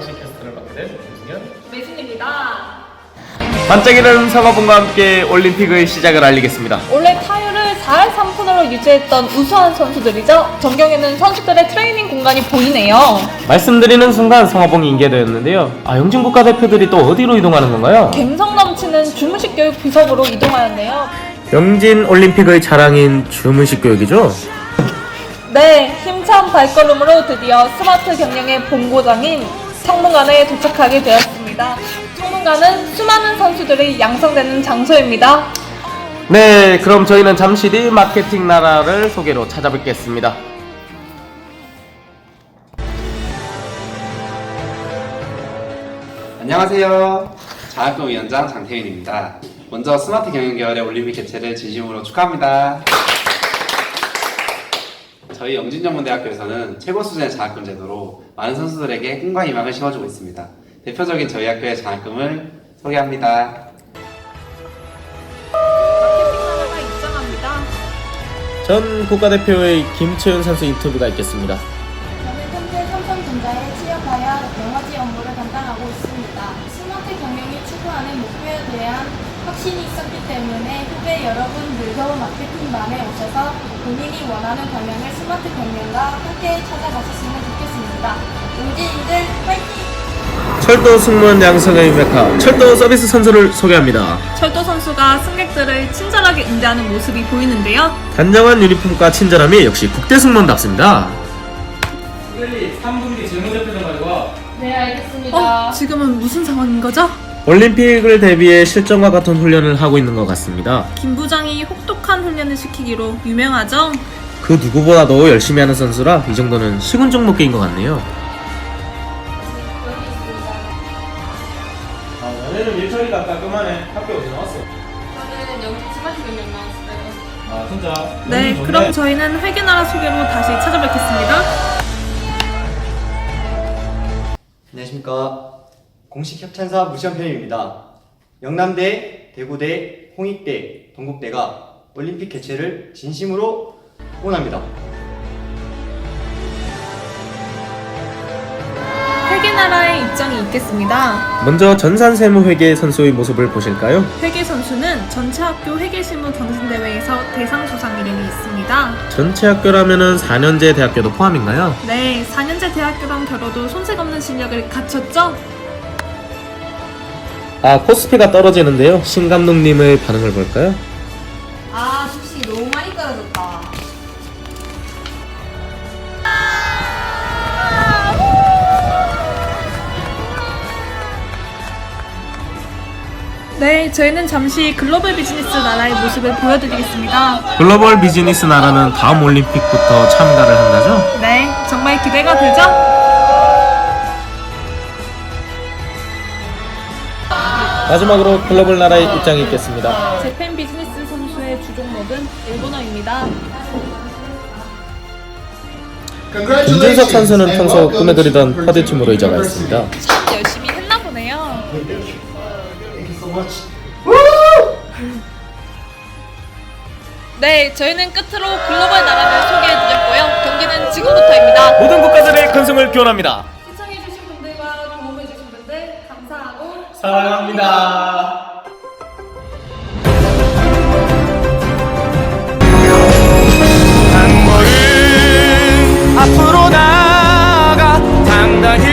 당시 캐스트를 맡게 된 김승현. 매진입니다. 반짝이는 상어분과 함께 올림픽의 시작을 알리겠습니다. 원래 타율을 4할 3푼으로 유지했던 우수한 선수들이죠. 전경에는 선수들의 트레이닝 공간이 보이네요. 말씀드리는 순간 상어봉이 인계되었는데요. 아, 영진 국가대표들이 또 어디로 이동하는 건가요? 갬성 넘치는 주무식 교육 비석으로 이동하였네요. 영진 올림픽의 자랑인 주문식 교육이죠? 네, 힘찬 발걸음으로 드디어 스마트 경영의 본고장인 청문관에 도착하게 되었습니다. 청문관은 수많은 선수들이 양성되는 장소입니다. 네, 그럼 저희는 잠시 뒤 마케팅 나라를 소개로 찾아뵙겠습니다. 안녕하세요. 장학금 위원장 장태윤입니다. 먼저 스마트 경영 계열의 올림픽 개최를 진심으로 축하합니다. 저희 영진전문대학교에서는 최고 수준의 장학금 제도로 많은 선수들에게 꿈과 희망을 심어주고 있습니다. 대표적인 저희 학교의 장학금을 소개합니다. 마케팅 나라가 입장합니다. 전 국가대표의 김채윤 선수 인터뷰가 있겠습니다. 저는 현재 삼성전자에 취업하여 영화지 업무를 담당하고 있습니다. 스마트 경영이 추구하는 목표에 대한 확신이 있었기 때문에 후배 여러분들도 마케팅반에 오셔서 본인이 원하는 방향을 스마트 경영과 함께 찾아가셨으면 좋겠습니다. 용진인들 파이팅! 철도 승무원 양성의 메카 철도 서비스 선수를 소개합니다. 철도 선수가 승객들을 친절하게 응대하는 모습이 보이는데요. 단정한 유니폼과 친절함이 역시 국대 승무원답습니다. 빨리 3분 뒤 질문 대표좀 가지고 와. 네, 알겠습니다. 어, 지금은 무슨 상황인 거죠? 올림픽을 대비해 실전과 같은 훈련을 하고 있는 것 같습니다. 김 부장이 혹독한 훈련을 시키기로 유명하죠. 그 누구보다도 열심히 하는 선수라 이 정도는 식은 죽 먹기인 것 같네요. 아, 너네는 일처리가 깔끔하네. 학교 어디 나왔어? 저는 영진 스마트 경영 나왔어요. 아, 진짜? 네. 그럼 저희는 회계나라 소개로 다시 찾아뵙겠습니다. 안녕하십니까. 공식 협찬사 무시한편입니다. 영남대, 대구대, 홍익대, 동국대가 올림픽 개최를 진심으로 응원합니다. 회계 나라의 입장이 있겠습니다. 먼저 전산세무 회계 선수의 모습을 보실까요? 회계 선수는 전체 학교 회계실무 경진대회에서 대상 수상 이름이 있습니다. 전체 학교라면은 4년제 대학교도 포함인가요? 네, 4년제 대학교랑 겨뤄도 손색 없는 실력을 갖췄죠? 아 코스피가 떨어지는데요. 신 감독님의 반응을 볼까요? 아, 주식이 너무 많이 떨어졌다. 네, 저희는 잠시 글로벌 비즈니스 나라의 모습을 보여드리겠습니다. 글로벌 비즈니스 나라는 다음 올림픽부터 참가를 한다죠? 네, 정말 기대가 되죠? 마지막으로 글로벌 나라의 입장이 있겠습니다. 재팬 비즈니스 선수의 주종목은 일본어입니다. 김준석 선수는 평소 꿈에그리던 퍼드팀으로 이적가 있습니다. 참 열심히 했나 보네요. 네, 저희는 끝으로 글로벌 나라를 소개해드렸고요. 경기는 지금부터입니다. 모든 국가들의 큰승을 기원합니다. 사랑합니다. 앞으로 나가 당당히